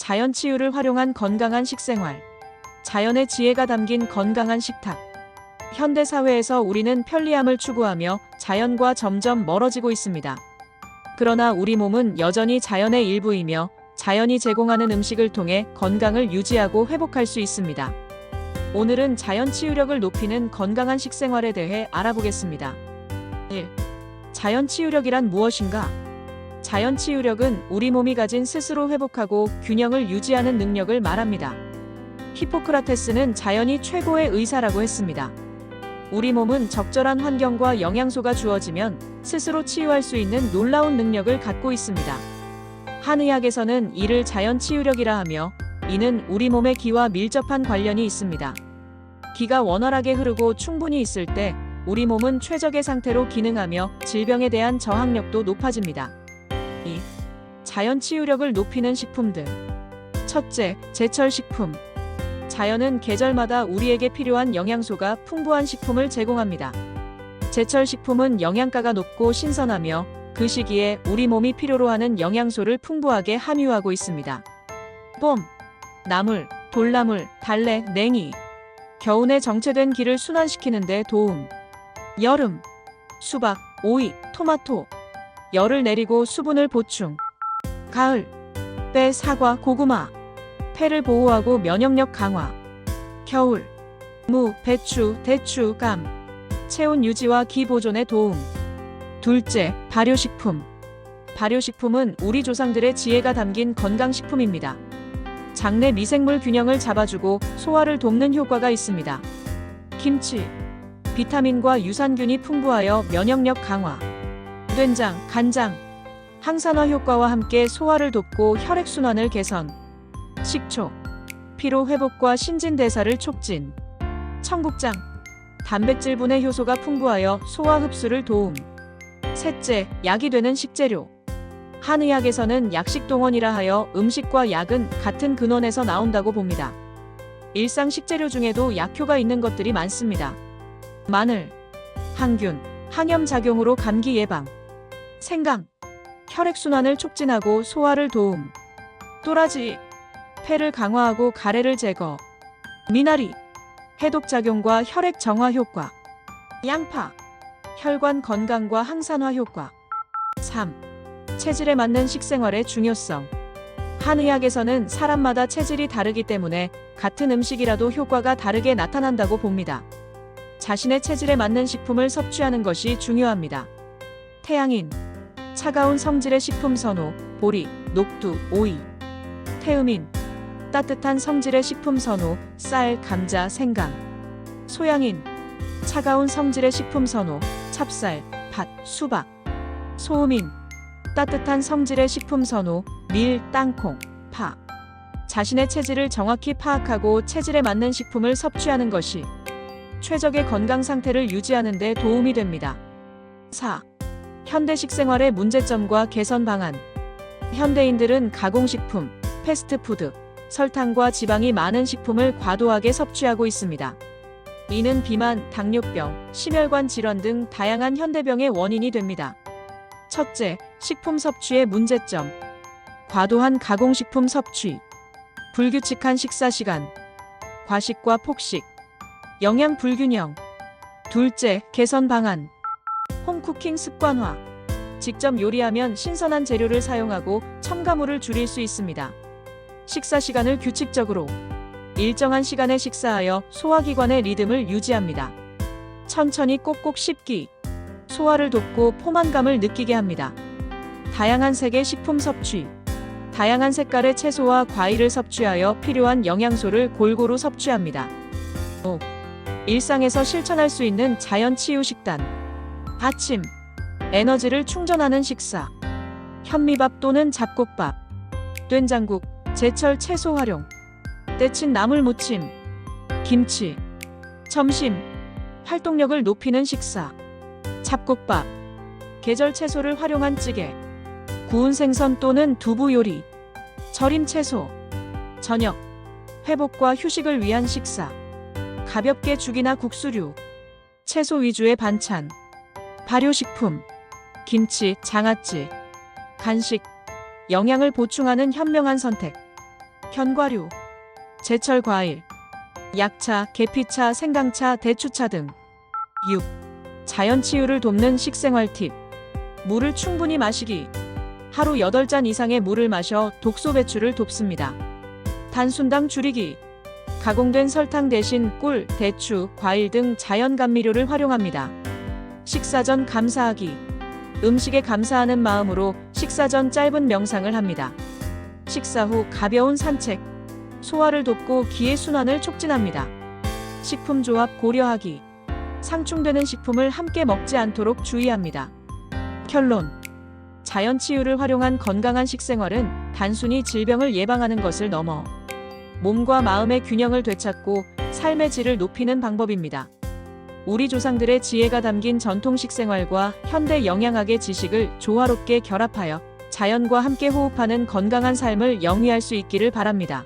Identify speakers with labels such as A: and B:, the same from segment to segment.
A: 자연 치유를 활용한 건강한 식생활. 자연의 지혜가 담긴 건강한 식탁. 현대 사회에서 우리는 편리함을 추구하며 자연과 점점 멀어지고 있습니다. 그러나 우리 몸은 여전히 자연의 일부이며 자연이 제공하는 음식을 통해 건강을 유지하고 회복할 수 있습니다. 오늘은 자연 치유력을 높이는 건강한 식생활에 대해 알아보겠습니다. 1. 자연 치유력이란 무엇인가? 자연 치유력은 우리 몸이 가진 스스로 회복하고 균형을 유지하는 능력을 말합니다. 히포크라테스는 자연이 최고의 의사라고 했습니다. 우리 몸은 적절한 환경과 영양소가 주어지면 스스로 치유할 수 있는 놀라운 능력을 갖고 있습니다. 한의학에서는 이를 자연 치유력이라 하며 이는 우리 몸의 기와 밀접한 관련이 있습니다. 기가 원활하게 흐르고 충분히 있을 때 우리 몸은 최적의 상태로 기능하며 질병에 대한 저항력도 높아집니다. 2. 자연 치유력을 높이는 식품들. 첫째, 제철 식품. 자연은 계절마다 우리에게 필요한 영양소가 풍부한 식품을 제공합니다. 제철 식품은 영양가가 높고 신선하며 그 시기에 우리 몸이 필요로 하는 영양소를 풍부하게 함유하고 있습니다. 봄, 나물, 돌나물, 달래, 냉이. 겨우내 정체된 기를 순환시키는 데 도움. 여름, 수박, 오이, 토마토. 열을 내리고 수분을 보충. 가을, 빼, 사과, 고구마. 폐를 보호하고 면역력 강화. 겨울, 무, 배추, 대추, 감. 체온 유지와 기 보존에 도움. 둘째, 발효식품. 발효식품은 우리 조상들의 지혜가 담긴 건강식품입니다. 장내 미생물 균형을 잡아주고 소화를 돕는 효과가 있습니다. 김치. 비타민과 유산균이 풍부하여 면역력 강화. 된장, 간장. 항산화 효과와 함께 소화를 돕고 혈액순환을 개선. 식초. 피로 회복과 신진대사를 촉진. 청국장. 단백질 분해 효소가 풍부하여 소화 흡수를 도움. 셋째, 약이 되는 식재료. 한의학에서는 약식동원이라 하여 음식과 약은 같은 근원에서 나온다고 봅니다. 일상 식재료 중에도 약효가 있는 것들이 많습니다. 마늘, 항균, 항염 작용으로 감기 예방, 생강, 혈액순환을 촉진하고 소화를 도움, 또라지, 폐를 강화하고 가래를 제거, 미나리, 해독 작용과 혈액 정화 효과, 양파, 혈관 건강과 항산화 효과. 3. 체질에 맞는 식생활의 중요성. 한의학에서는 사람마다 체질이 다르기 때문에 같은 음식이라도 효과가 다르게 나타난다고 봅니다. 자신의 체질에 맞는 식품을 섭취하는 것이 중요합니다. 태양인, 차가운 성질의 식품 선호, 보리, 녹두, 오이. 태음인, 따뜻한 성질의 식품 선호, 쌀, 감자, 생강. 소양인, 차가운 성질의 식품 선호, 찹쌀, 팥, 수박. 소음인, 따뜻한 성질의 식품 선호, 밀, 땅콩, 파. 자신의 체질을 정확히 파악하고 체질에 맞는 식품을 섭취하는 것이 최적의 건강 상태를 유지하는 데 도움이 됩니다. 4. 현대식 생활의 문제점과 개선 방안. 현대인들은 가공식품, 패스트푸드, 설탕과 지방이 많은 식품을 과도하게 섭취하고 있습니다. 이는 비만, 당뇨병, 심혈관 질환 등 다양한 현대병의 원인이 됩니다. 첫째, 식품 섭취의 문제점. 과도한 가공식품 섭취. 불규칙한 식사 시간. 과식과 폭식. 영양 불균형. 둘째, 개선 방안. 홈쿠킹 습관화. 직접 요리하면 신선한 재료를 사용하고 첨가물을 줄일 수 있습니다. 식사 시간을 규칙적으로. 일정한 시간에 식사하여 소화기관의 리듬을 유지합니다. 천천히 꼭꼭 씹기. 소화를 돕고 포만감을 느끼게 합니다. 다양한 색의 식품 섭취. 다양한 색깔의 채소와 과일을 섭취하여 필요한 영양소를 골고루 섭취합니다. 5. 일상에서 실천할 수 있는 자연 치유 식단. 아침. 에너지를 충전하는 식사. 현미밥 또는 잡곡밥. 된장국, 제철 채소 활용. 때친 나물 무침. 김치. 점심. 활동력을 높이는 식사. 잡곡밥. 계절 채소를 활용한 찌개. 구운 생선 또는 두부 요리. 절임 채소. 저녁. 회복과 휴식을 위한 식사. 가볍게 죽이나 국수류. 채소 위주의 반찬. 발효식품. 김치, 장아찌. 간식. 영양을 보충하는 현명한 선택. 견과류, 제철 과일, 약차, 계피차, 생강차, 대추차 등 6. 자연 치유를 돕는 식생활 팁. 물을 충분히 마시기. 하루 8잔 이상의 물을 마셔 독소 배출을 돕습니다. 단순당 줄이기. 가공된 설탕 대신 꿀, 대추, 과일 등 자연 감미료를 활용합니다. 식사 전 감사하기. 음식에 감사하는 마음으로 식사 전 짧은 명상을 합니다. 식사 후 가벼운 산책. 소화를 돕고 기의 순환을 촉진합니다. 식품 조합 고려하기. 상충되는 식품을 함께 먹지 않도록 주의합니다. 결론. 자연 치유를 활용한 건강한 식생활은 단순히 질병을 예방하는 것을 넘어 몸과 마음의 균형을 되찾고 삶의 질을 높이는 방법입니다. 우리 조상들의 지혜가 담긴 전통 식 생활과 현대 영양학의 지식을 조화롭게 결합하여 자연과 함께 호흡하는 건강한 삶을 영위할 수 있기를 바랍니다.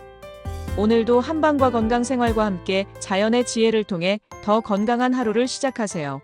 A: 오늘도 한방과 건강 생활과 함께 자연의 지혜를 통해 더 건강한 하루를 시작하세요.